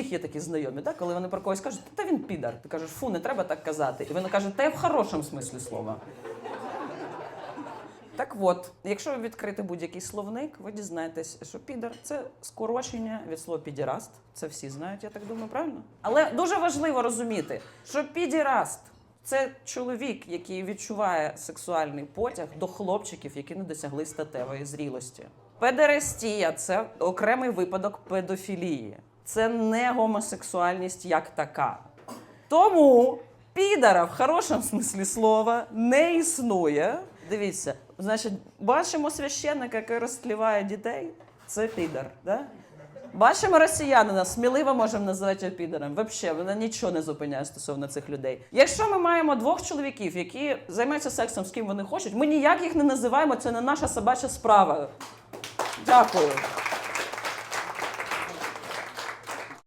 всіх є такі знайомі, так? коли вони про когось кажуть, та він підар. Ти кажеш, фу, не треба так казати. І вони кажуть, та я в хорошому смислі слова. Так от, якщо ви відкрите будь-який словник, ви дізнаєтесь, що підар це скорочення від слова підіраст. Це всі знають, я так думаю, правильно? Але дуже важливо розуміти, що підіраст це чоловік, який відчуває сексуальний потяг до хлопчиків, які не досягли статевої зрілості. Педерестія це окремий випадок педофілії. Це не гомосексуальність як така. Тому підара в хорошому смислі слова не існує. Дивіться, значить, бачимо священника, який розтліває дітей. Це підар. Да? Бачимо росіянина, сміливо можемо називати підарем. Взагалі, вона нічого не зупиняє стосовно цих людей. Якщо ми маємо двох чоловіків, які займаються сексом з ким вони хочуть, ми ніяк їх не називаємо, це не наша собача справа. Дякую.